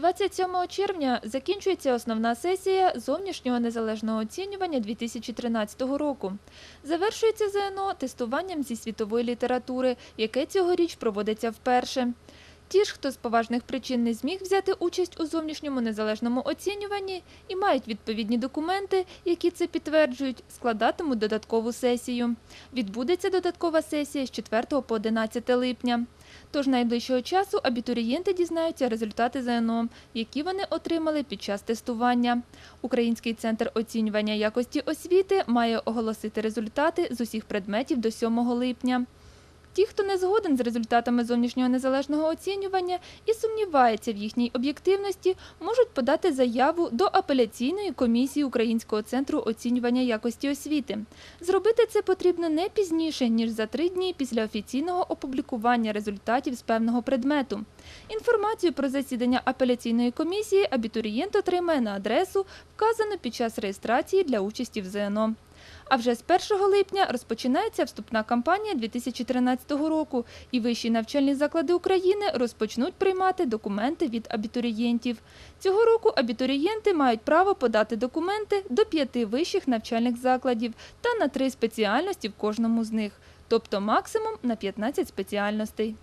27 червня закінчується основна сесія зовнішнього незалежного оцінювання 2013 року. Завершується ЗНО тестуванням зі світової літератури, яке цьогоріч проводиться вперше. Ті ж, хто з поважних причин не зміг взяти участь у зовнішньому незалежному оцінюванні і мають відповідні документи, які це підтверджують, складатимуть додаткову сесію. Відбудеться додаткова сесія з 4 по 11 липня. Тож найближчого часу абітурієнти дізнаються результати ЗНО, які вони отримали під час тестування. Український центр оцінювання якості освіти має оголосити результати з усіх предметів до 7 липня. Ті, хто не згоден з результатами зовнішнього незалежного оцінювання і сумнівається в їхній об'єктивності, можуть подати заяву до апеляційної комісії Українського центру оцінювання якості освіти. Зробити це потрібно не пізніше, ніж за три дні після офіційного опублікування результатів з певного предмету. Інформацію про засідання апеляційної комісії абітурієнт отримає на адресу, вказану під час реєстрації для участі в ЗНО. А вже з 1 липня розпочинається вступна кампанія 2013 року, і вищі навчальні заклади України розпочнуть приймати документи від абітурієнтів. Цього року абітурієнти мають право подати документи до п'яти вищих навчальних закладів та на три спеціальності в кожному з них, тобто максимум на 15 спеціальностей.